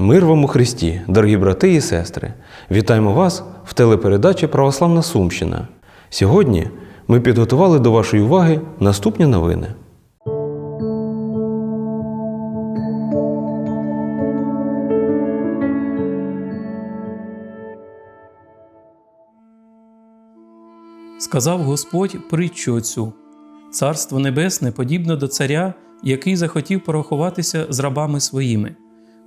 Мир вам у Христі, дорогі брати і сестри! Вітаємо вас в телепередачі Православна Сумщина. Сьогодні ми підготували до вашої уваги наступні новини. Сказав Господь притчу оцю Царство Небесне подібне до царя, який захотів порахуватися з рабами своїми.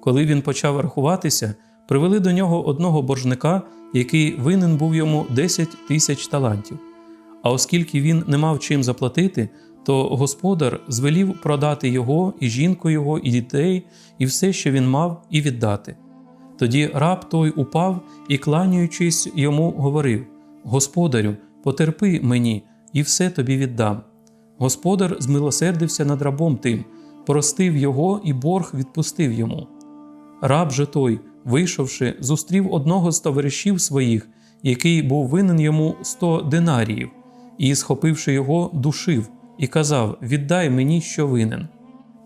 Коли він почав рахуватися, привели до нього одного боржника, який винен був йому 10 тисяч талантів. А оскільки він не мав чим заплатити, то господар звелів продати його, і жінку його, і дітей, і все, що він мав, і віддати. Тоді раб той упав і, кланяючись йому, говорив: Господарю, потерпи мені, і все тобі віддам. Господар змилосердився над рабом тим, простив його і борг відпустив йому. Раб же той, вийшовши, зустрів одного з товаришів своїх, який був винен йому сто динаріїв, і, схопивши його, душив, і казав: Віддай мені, що винен.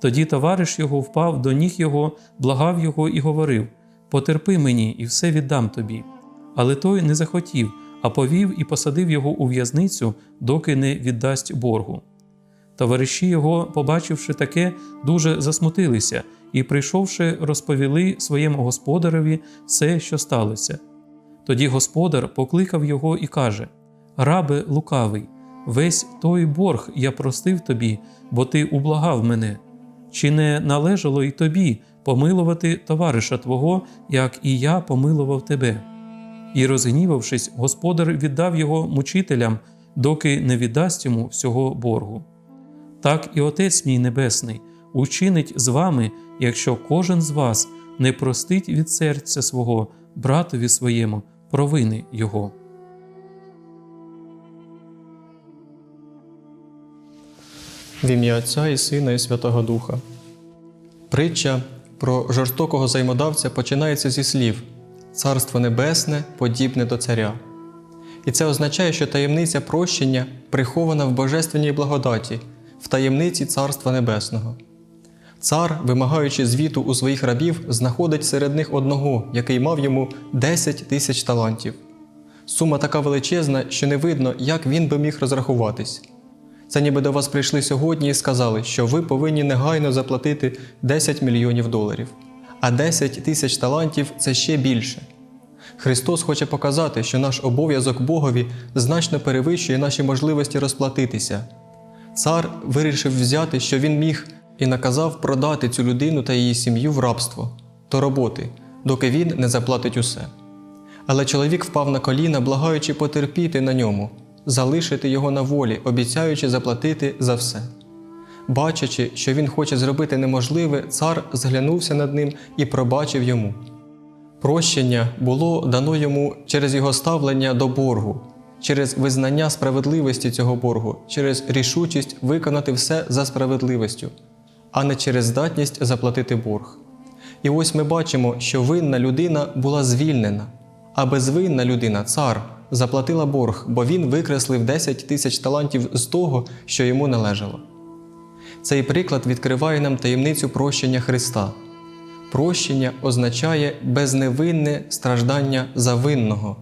Тоді товариш його впав до ніг його, благав його і говорив: Потерпи мені, і все віддам тобі. Але той не захотів, а повів і посадив його у в'язницю, доки не віддасть боргу. Товариші його, побачивши таке, дуже засмутилися і, прийшовши, розповіли своєму господареві все, що сталося. Тоді господар покликав його і каже: Рабе лукавий, весь той борг я простив тобі, бо ти ублагав мене. Чи не належало й тобі помилувати товариша твого, як і я помилував тебе? І, розгнівавшись, господар віддав його мучителям, доки не віддасть йому всього боргу. Так і Отець мій Небесний учинить з вами, якщо кожен з вас не простить від серця свого братові своєму провини Його. В ім'я Отця і Сина, і Святого Духа. Притча про жорстокого взаємодавця починається зі слів Царство Небесне подібне до царя. І це означає, що таємниця прощення прихована в божественній благодаті, в таємниці Царства Небесного. Цар, вимагаючи звіту у своїх рабів, знаходить серед них одного, який мав йому 10 тисяч талантів. Сума така величезна, що не видно, як він би міг розрахуватись. Це ніби до вас прийшли сьогодні і сказали, що ви повинні негайно заплатити 10 мільйонів доларів, а 10 тисяч талантів це ще більше. Христос хоче показати, що наш обов'язок Богові значно перевищує наші можливості розплатитися. Цар вирішив взяти, що він міг, і наказав продати цю людину та її сім'ю в рабство до роботи, доки він не заплатить усе. Але чоловік впав на коліна, благаючи потерпіти на ньому, залишити його на волі, обіцяючи заплатити за все. Бачачи, що він хоче зробити неможливе, цар зглянувся над ним і пробачив йому. Прощення було дано йому через його ставлення до боргу, через визнання справедливості цього боргу, через рішучість виконати все за справедливістю, а не через здатність заплатити борг. І ось ми бачимо, що винна людина була звільнена, а безвинна людина, цар, заплатила борг, бо він викреслив 10 тисяч талантів з того, що йому належало. Цей приклад відкриває нам таємницю прощення Христа. Прощення означає безневинне страждання за винного.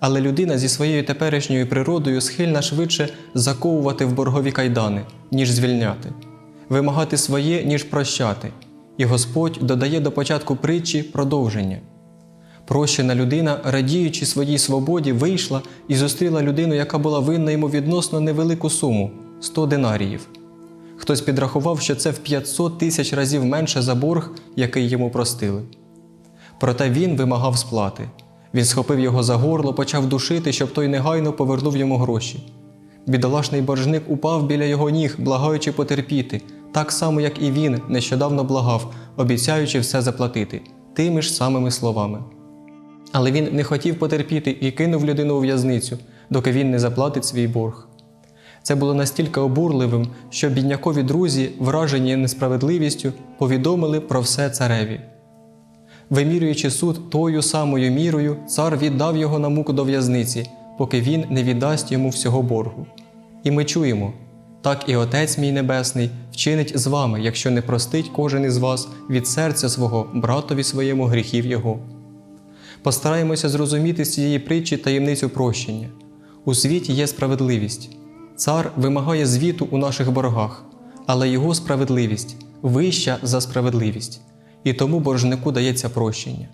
Але людина зі своєю теперішньою природою схильна швидше заковувати в боргові кайдани, ніж звільняти, вимагати своє, ніж прощати. І Господь додає до початку притчі продовження. Прощена людина, радіючи своїй свободі, вийшла і зустріла людину, яка була винна йому відносно невелику суму 100 динаріїв. Хтось підрахував, що це в 500 тисяч разів менше за борг, який йому простили. Проте він вимагав сплати. Він схопив його за горло, почав душити, щоб той негайно повернув йому гроші. Бідолашний боржник упав біля його ніг, благаючи потерпіти, так само, як і він нещодавно благав, обіцяючи все заплатити, тими ж самими словами. Але він не хотів потерпіти і кинув людину у в'язницю, доки він не заплатить свій борг. Це було настільки обурливим, що біднякові друзі, вражені несправедливістю, повідомили про все цареві. Вимірюючи суд тою самою мірою, цар віддав його на муку до в'язниці, поки він не віддасть йому всього боргу. І ми чуємо: так і Отець мій Небесний вчинить з вами, якщо не простить кожен із вас від серця свого братові своєму гріхів його. Постараємося зрозуміти з цієї притчі таємницю прощення. У світі є справедливість. Цар вимагає звіту у наших боргах, але його справедливість вища за справедливість, і тому боржнику дається прощення.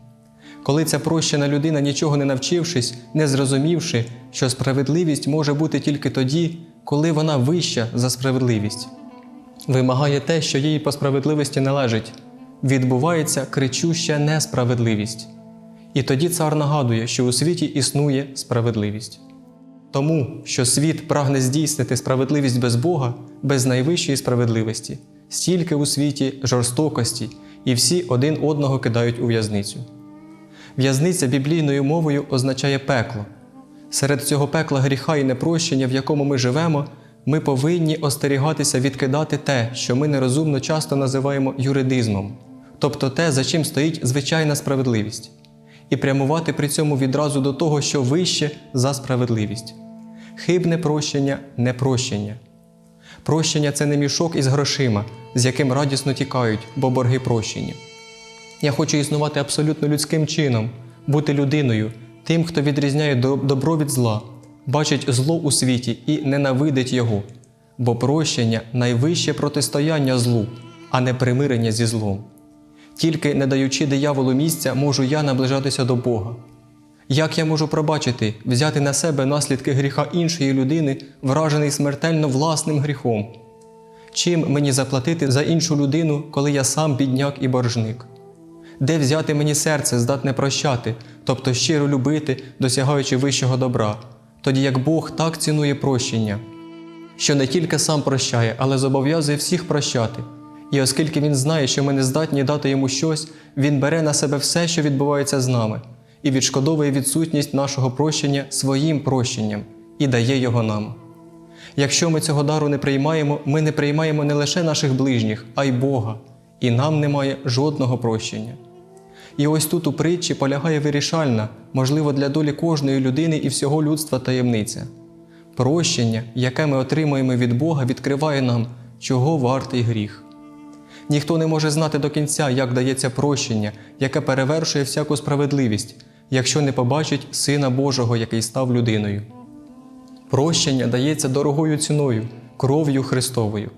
Коли ця прощена людина, нічого не навчившись, не зрозумівши, що справедливість може бути тільки тоді, коли вона вища за справедливість, вимагає те, що їй по справедливості належить, відбувається кричуща несправедливість. І тоді цар нагадує, що у світі існує справедливість. Тому, що світ прагне здійснити справедливість без Бога, без найвищої справедливості, стільки у світі жорстокості, і всі один одного кидають у в'язницю. В'язниця біблійною мовою означає пекло. Серед цього пекла гріха і непрощення, в якому ми живемо, ми повинні остерігатися відкидати те, що ми нерозумно часто називаємо юридизмом, тобто те, за чим стоїть звичайна справедливість, і прямувати при цьому відразу до того, що вище за справедливість. Хибне прощення непрощення. Прощення Прощення це не мішок із грошима, з яким радісно тікають, бо борги прощені. Я хочу існувати абсолютно людським чином, бути людиною, тим, хто відрізняє добро від зла, бачить зло у світі і ненавидить його, бо прощення найвище протистояння злу, а не примирення зі злом. Тільки не даючи дияволу місця, можу я наближатися до Бога. Як я можу пробачити, взяти на себе наслідки гріха іншої людини, вражений смертельно власним гріхом? Чим мені заплатити за іншу людину, коли я сам бідняк і боржник? Де взяти мені серце, здатне прощати, тобто щиро любити, досягаючи вищого добра, тоді як Бог так цінує прощення, що не тільки сам прощає, але зобов'язує всіх прощати. І оскільки Він знає, що ми не здатні дати йому щось, Він бере на себе все, що відбувається з нами, і відшкодовує відсутність нашого прощення своїм прощенням і дає його нам. Якщо ми цього дару не приймаємо, ми не приймаємо не лише наших ближніх, а й Бога, і нам немає жодного прощення. І ось тут у притчі полягає вирішальна, можливо, для долі кожної людини і всього людства таємниця. Прощення, яке ми отримуємо від Бога, відкриває нам, чого вартий гріх. Ніхто не може знати до кінця, як дається прощення, яке перевершує всяку справедливість, якщо не побачить Сина Божого, який став людиною. Прощення дається дорогою ціною, кров'ю Христовою.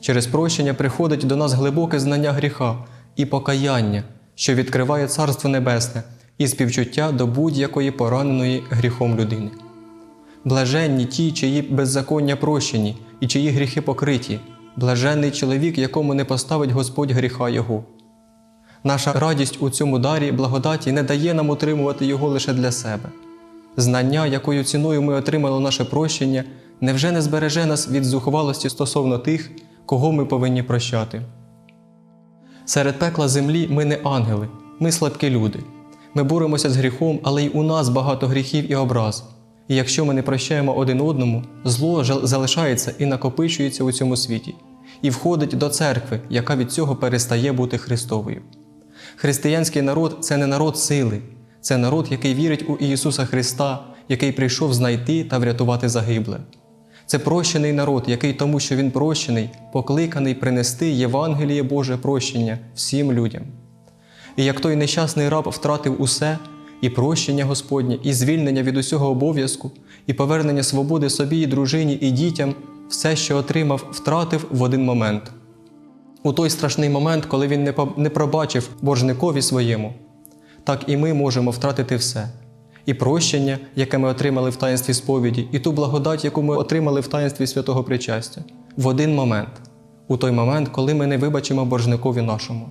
Через прощення приходить до нас глибоке знання гріха і покаяння, що відкриває Царство Небесне і співчуття до будь-якої пораненої гріхом людини. Блаженні ті, чиї беззаконня прощені і чиї гріхи покриті, блаженний чоловік, якому не поставить Господь гріха Його. Наша радість у цьому дарі благодаті не дає нам утримувати його лише для себе. Знання, якою ціною ми отримали наше прощення, невже не збереже нас від зухвалості стосовно тих, кого ми повинні прощати. Серед пекла землі ми не ангели, ми слабкі люди. Ми боремося з гріхом, але й у нас багато гріхів і образ. І якщо ми не прощаємо один одному, зло залишається і накопичується у цьому світі, і входить до церкви, яка від цього перестає бути Христовою. Християнський народ це не народ сили, це народ, який вірить у Ісуса Христа, який прийшов знайти та врятувати загибле. Це прощений народ, який тому, що він прощений, покликаний принести Євангеліє Боже прощення всім людям. І як той нещасний раб втратив усе, і прощення Господнє, і звільнення від усього обов'язку, і повернення свободи собі, і дружині, і дітям, все, що отримав, втратив в один момент. У той страшний момент, коли він не пробачив боржникові своєму, так і ми можемо втратити все. І прощення, яке ми отримали в таїнстві сповіді, і ту благодать, яку ми отримали в таїнстві святого причастя, в один момент, у той момент, коли ми не вибачимо боржникові нашому.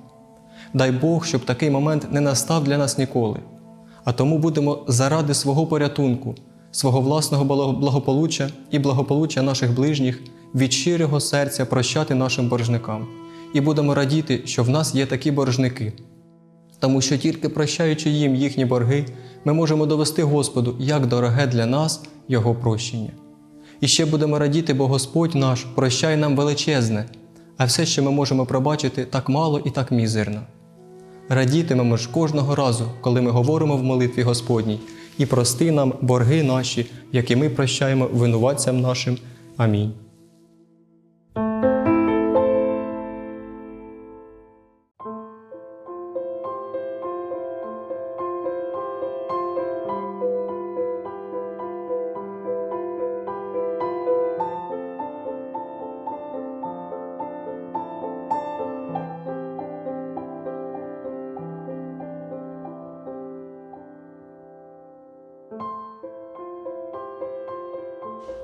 Дай Бог, щоб такий момент не настав для нас ніколи. А тому будемо заради свого порятунку, свого власного благополуччя і благополуччя наших ближніх від щирого серця прощати нашим боржникам. І будемо радіти, що в нас є такі боржники. Тому що тільки прощаючи їм їхні борги, ми можемо довести Господу, як дороге для нас Його прощення. І ще будемо радіти, бо Господь наш прощає нам величезне, а все, що ми можемо пробачити, так мало і так мізерно. Радітимемо ж кожного разу, коли ми говоримо в молитві Господній, і прости нам борги наші, які ми прощаємо винуватцям нашим. Амінь.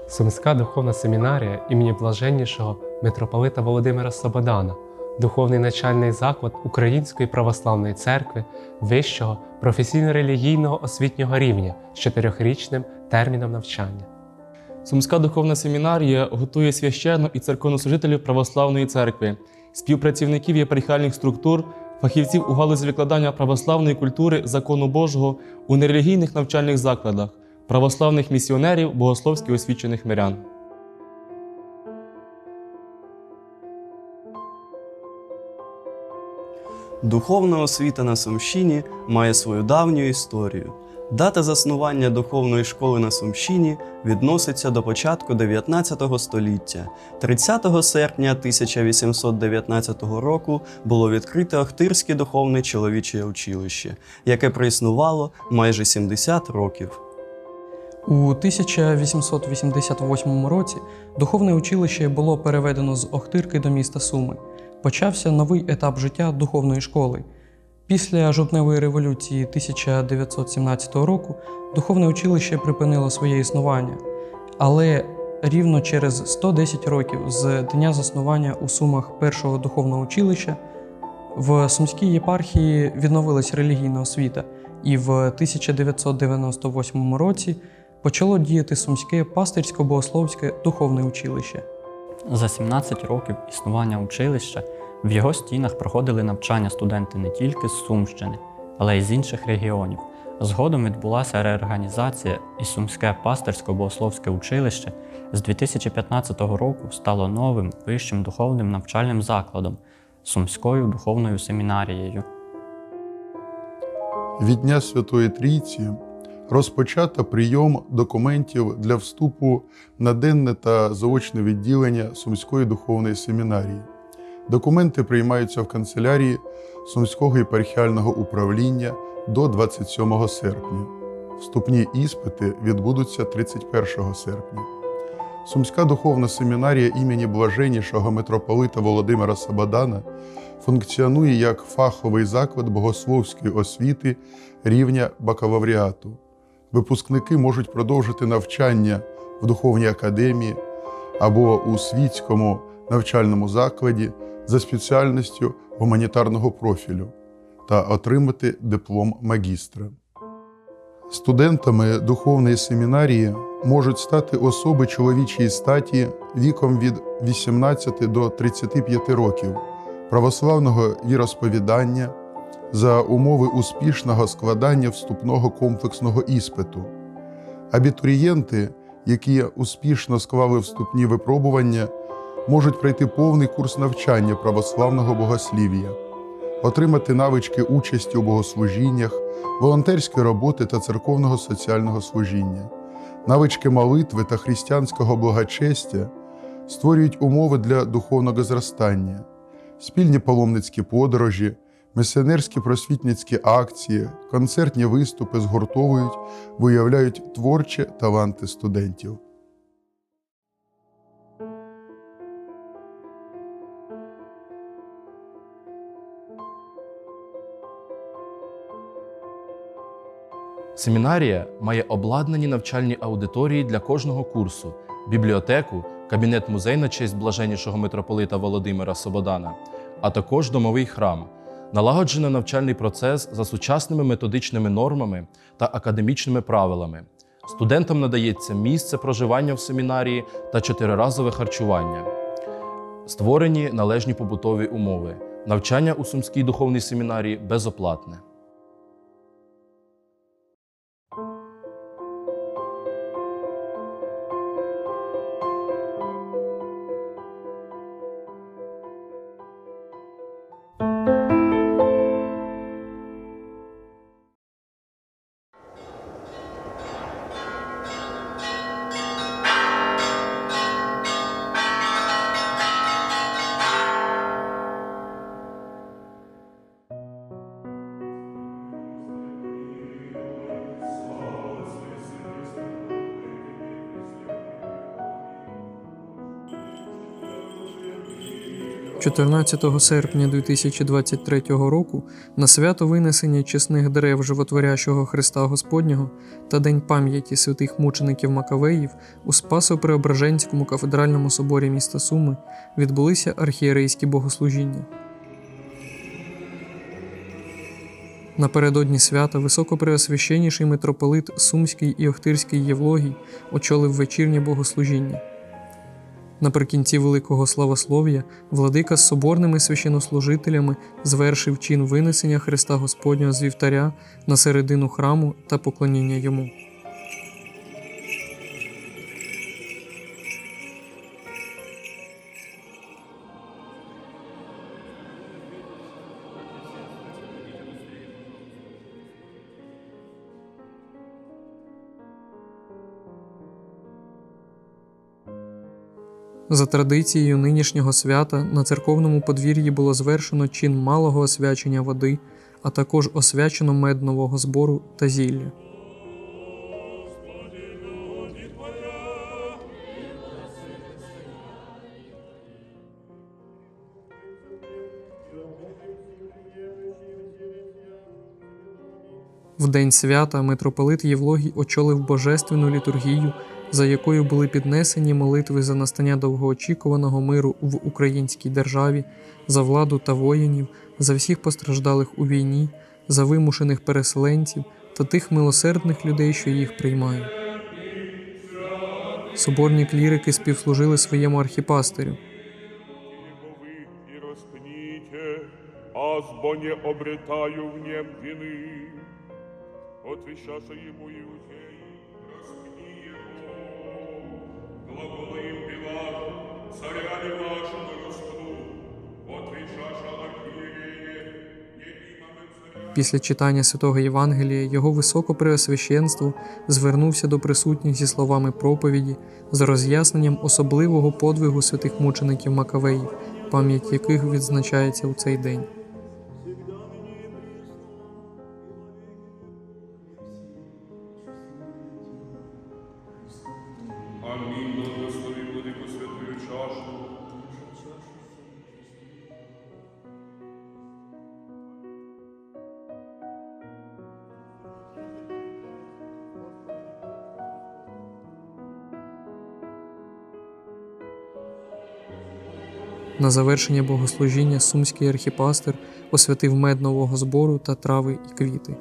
Сумська духовна семінарія імені блаженнішого митрополита Володимира Слободана, духовний начальний заклад Української православної церкви вищого професійно-релігійного освітнього рівня з чотирьохрічним терміном навчання. Сумська духовна семінарія готує священну і церковнослужителів православної церкви, співпрацівників єпархіальних структур, фахівців у галузі викладання православної культури, закону Божого у нерелігійних навчальних закладах, православних місіонерів, богословськи освічених мирян. Духовна освіта на Сумщині має свою давню історію. Дата заснування духовної школи на Сумщині відноситься до початку 19 століття. 30 серпня 1819 року було відкрите Охтирське духовне чоловіче училище, яке проіснувало майже 70 років. У 1888 році духовне училище було переведено з Охтирки до міста Суми. Почався новий етап життя духовної школи. Після жовтневої революції 1917 року духовне училище припинило своє існування, але рівно через 110 років з дня заснування у Сумах першого духовного училища в Сумській єпархії відновилась релігійна освіта, і в 1998 році почало діяти Сумське пастирсько-богословське духовне училище. За 17 років існування училища в його стінах проходили навчання студенти не тільки з Сумщини, але й з інших регіонів. Згодом відбулася реорганізація і Сумське пастирсько-богословське училище з 2015 року стало новим вищим духовним навчальним закладом Сумською духовною семінарією. Від Дня Святої Трійці розпочато прийом документів для вступу на денне та заочне відділення Сумської духовної семінарії. Документи приймаються в канцелярії Сумського єпархіального управління до 27 серпня. Вступні іспити відбудуться 31 серпня. Сумська духовна семінарія імені блаженнішого митрополита Володимира Сабадана функціонує як фаховий заклад богословської освіти рівня бакалавріату. Випускники можуть продовжити навчання в духовній академії або у світському навчальному закладі за спеціальністю гуманітарного профілю та отримати диплом магістра. Студентами духовної семінарії можуть стати особи чоловічої статі віком від 18 до 35 років, православного віросповідання за умови успішного складання вступного комплексного іспиту. Абітурієнти, які успішно склали вступні випробування, можуть пройти повний курс навчання православного богослів'я, отримати навички участі у богослужіннях, волонтерської роботи та церковного соціального служіння, навички молитви та християнського благочестя створюють умови для духовного зростання, спільні паломницькі подорожі, місіонерські просвітницькі акції, концертні виступи згуртовують, виявляють творчі таланти студентів. Семінарія має обладнані навчальні аудиторії для кожного курсу, бібліотеку, кабінет музей на честь блаженнішого митрополита Володимира Сободана, а також домовий храм. Налагоджено навчальний процес за сучасними методичними нормами та академічними правилами. Студентам надається місце проживання в семінарії та чотириразове харчування. Створені належні побутові умови. Навчання у Сумській духовній семінарії безоплатне. 14 серпня 2023 року на свято винесення чесних дерев животворящого Христа Господнього та День пам'яті святих мучеників Макавеїв у Спасо-Преображенському кафедральному соборі міста Суми відбулися архієрейські богослужіння. Напередодні свята високопреосвященніший митрополит Сумський і Охтирський Євлогій очолив вечірнє богослужіння. Наприкінці великого славослов'я владика з соборними священнослужителями звершив чин винесення Христа Господнього з вівтаря на середину храму та поклоніння йому. За традицією нинішнього свята на церковному подвір'ї було звершено чин малого освячення води, а також освячено мед нового збору та зілля. В день свята митрополит Євлогій очолив божественну літургію, за якою були піднесені молитви за настання довгоочікуваного миру в українській державі, за владу та воїнів, за всіх постраждалих у війні, за вимушених переселенців та тих милосердних людей, що їх приймають. Соборні клірики співслужили своєму и азбо не обретаю в нем вины. Отвещаша ему распни Після читання святого Євангелія його високопреосвященство звернувся до присутніх зі словами проповіді з роз'ясненням особливого подвигу святих мучеників Макавеїв, пам'ять яких відзначається у цей день. На завершення богослужіння сумський архіпастир освятив мед нового збору та трави і квіти.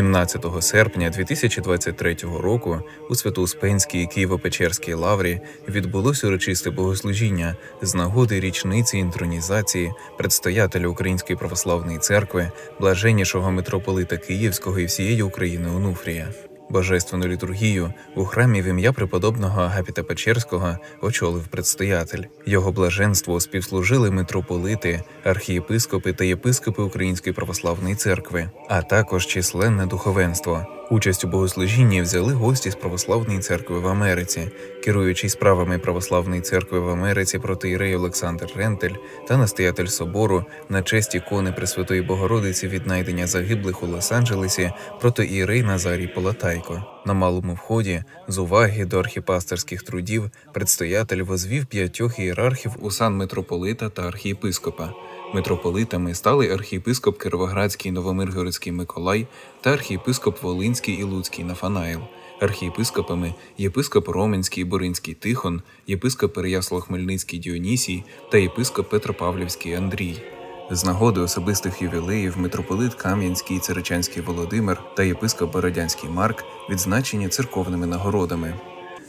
17 серпня 2023 року у Свято-Успенській Києво-Печерській лаврі відбулось урочисте богослужіння з нагоди річниці інтронізації предстоятеля Української православної церкви, блаженнішого митрополита Київського і всієї України Онуфрія. Божественну літургію у храмі в ім'я преподобного Агапіта Печерського очолив предстоятель. Його блаженству співслужили митрополити, архієпископи та єпископи Української православної церкви, а також численне духовенство. Участь у богослужінні взяли гості з православної церкви в Америці, керуючий справами православної церкви в Америці протиєрей Олександр Рентель та настоятель собору на честь ікони Пресвятої Богородиці віднайдення загиблих у Лос-Анджелесі протиєрей Назарій Полатайко. На малому вході з уваги до архіпастерських трудів предстоятель возвів п'ятьох ієрархів у сан митрополита та архієпископа. Митрополитами стали архієпископ Кировоградський Новомиргородський Миколай та архієпископ Волинський і Луцький Нафанаїл. Архієпископами єпископ Роменський і Буринський Тихон, єпископ Переяслав-Хмельницький Діонісій та єпископ Петропавлівський Андрій. З нагоди особистих ювілеїв митрополит Кам'янський і Царичанський Володимир та єпископ Бородянський Марк відзначені церковними нагородами.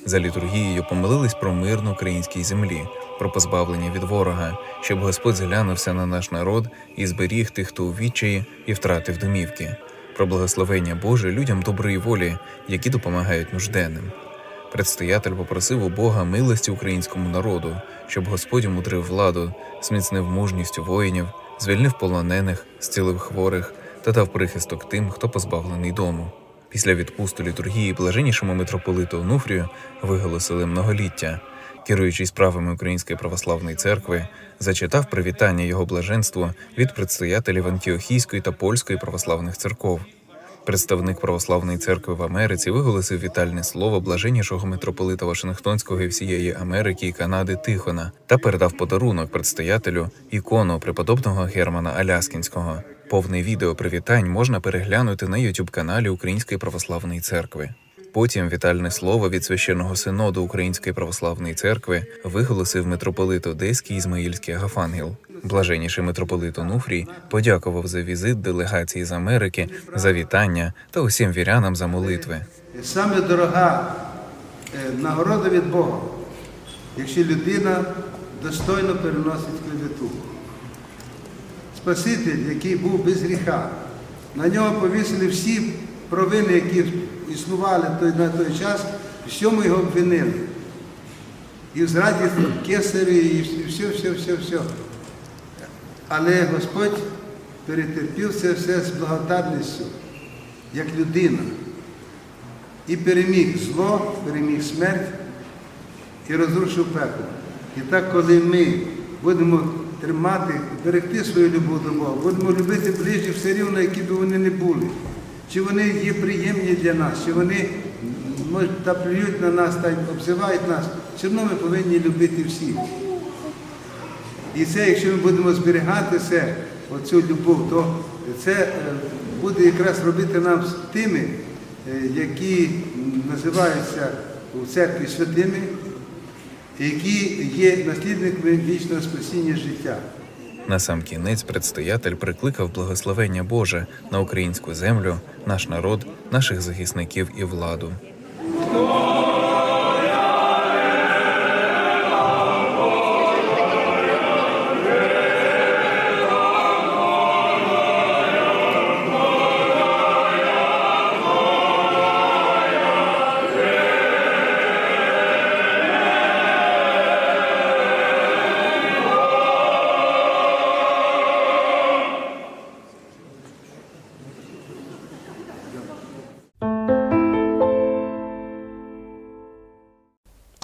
За літургією помолились про мир на українській землі, про позбавлення від ворога, щоб Господь зглянувся на наш народ і зберіг тих, хто у відчаї і втратив домівки, про благословення Боже людям доброї волі, які допомагають нужденним. Предстоятель попросив у Бога милості українському народу, щоб Господь умудрив владу, зміцнив мужність воїнів, звільнив полонених, зцілив хворих та дав прихисток тим, хто позбавлений дому. Після відпусту літургії блаженнішому митрополиту Онуфрію виголосили многоліття. Керуючий справами Української православної церкви, зачитав привітання його блаженству від предстоятелів Антіохійської та Польської православних церков. Представник православної церкви в Америці виголосив вітальне слово блаженнішого митрополита Вашингтонського і всієї Америки і Канади Тихона та передав подарунок предстоятелю ікону преподобного Германа Аляскінського. Повне відео привітань можна переглянути на youtube каналі Української православної церкви. Потім вітальне слово від священного синоду Української православної церкви виголосив митрополит Одеський Ізмаїльський Агафангел. Блаженніший митрополит Онуфрій подякував за візит делегації з Америки, за вітання та усім вірянам за молитви. Саме дорога е, нагорода від Бога, якщо людина достойно переносить клевету. Спаситель, який був без гріха, на нього повісили всі провини, які існували на той час, всьому його обвинили. І в зраді кесарі, і все, все, все, все. Але Господь перетерпів це все з благодарністю, як людина. І переміг зло, переміг смерть і розрушив пекло. І так, коли ми будемо тримати, берегти свою любов до Бога, будемо любити ближніх все рівно, які б вони не були. Чи вони є приємні для нас, чи вони може, та плюють на нас та обзивають нас, все одно ми повинні любити всіх. І це, якщо ми будемо зберігати це, оцю любов, то це е, буде якраз робити нам з тими, е, які називаються у церкві святими, які є наслідниками вічного спасіння життя. На сам кінець предстоятель прикликав благословення Боже на українську землю, наш народ, наших захисників і владу.